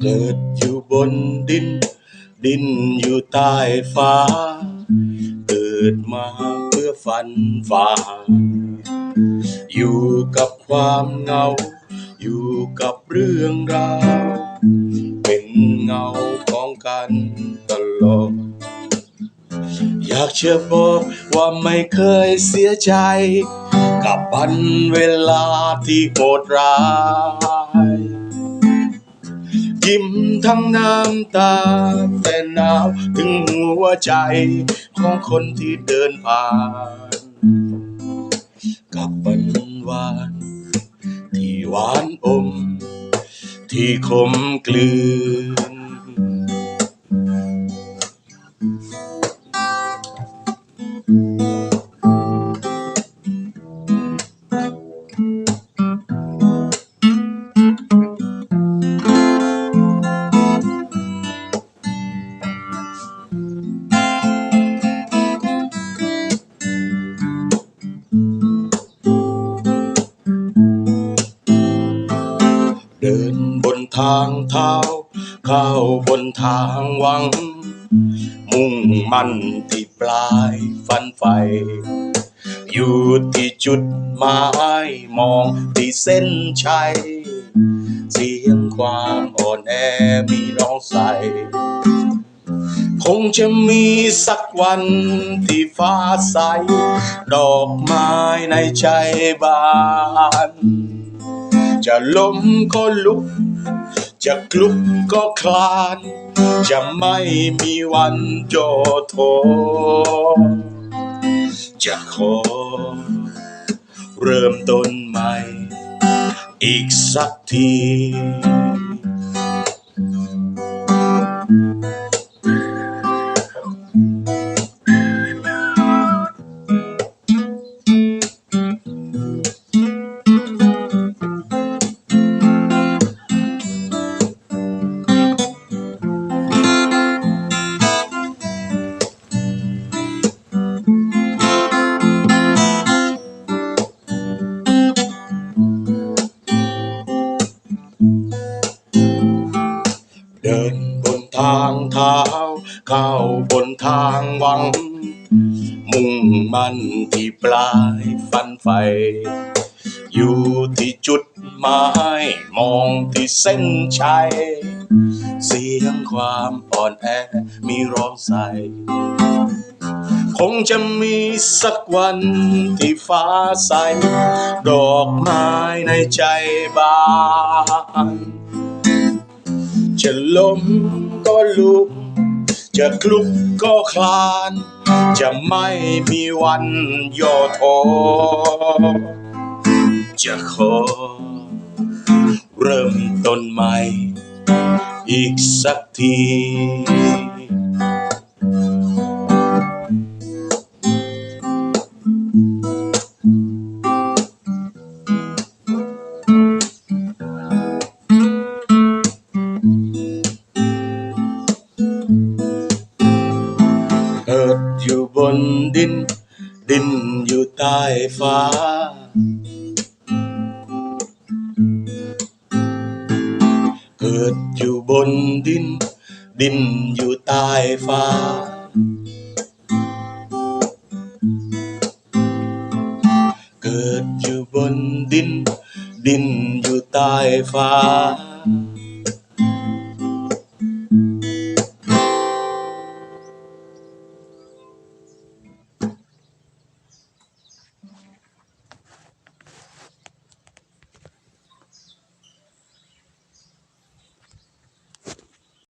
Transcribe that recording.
เกิดอยู่บนดิน ดินอยู่ใต้ฟ้า เกิดมาเพื่อฝันฝ่า อยู่กับความเหงา อยู่กับเรื่องราว เป็นเงาของกันตลอด อยากจะบอกว่าไม่เคยเสียใจ กับวันเวลาที่โหดร้าย ยิ้มทั้งน้ำตาแต่หนาวถึงหัวใจของคนที่เดินผ่าน กับวันวานที่หวานอม ที่ขมกลืน ทางเท้าเข้าบนทางหวัง มุ่งมั่นที่ปลายฟันไฟ อยู่ที่จุดหมายมองที่เส้นชัย เสียงความอ่อนแอมีร้องใส คงจะมีสักวันที่ฟ้าใส ดอกไม้ในใจบาน จะล้มก็ลุก จะคลุกก็คลาน จะไม่มีวันย่อท้อจะขอเริ่มต้นใหม่ อีกสักที เดินบนทางเท้าเข้าบนทางหวัง มุ่งมั่นที่ปลายฟันไฟ อยู่ที่จุดหมายมองที่เส้นชัย เสียงความอ่อนแอมีร้องใสคงจะมีสักวันที่ฟ้าใส ดอกไม้ในใจบาน จะล้มก็ลุก จะคลุกก็คลาน จะไม่มีวันย่อท้อจะขอ เริ่มต้นใหม่ อีกสักที บนดิน ดินอยู่ใต้ฟ้า เกิดอยู่บนดิน ดินอยู่ใต้ฟ้า เกิดอยู่บนดิน ดินอยู่ใต้ฟ้า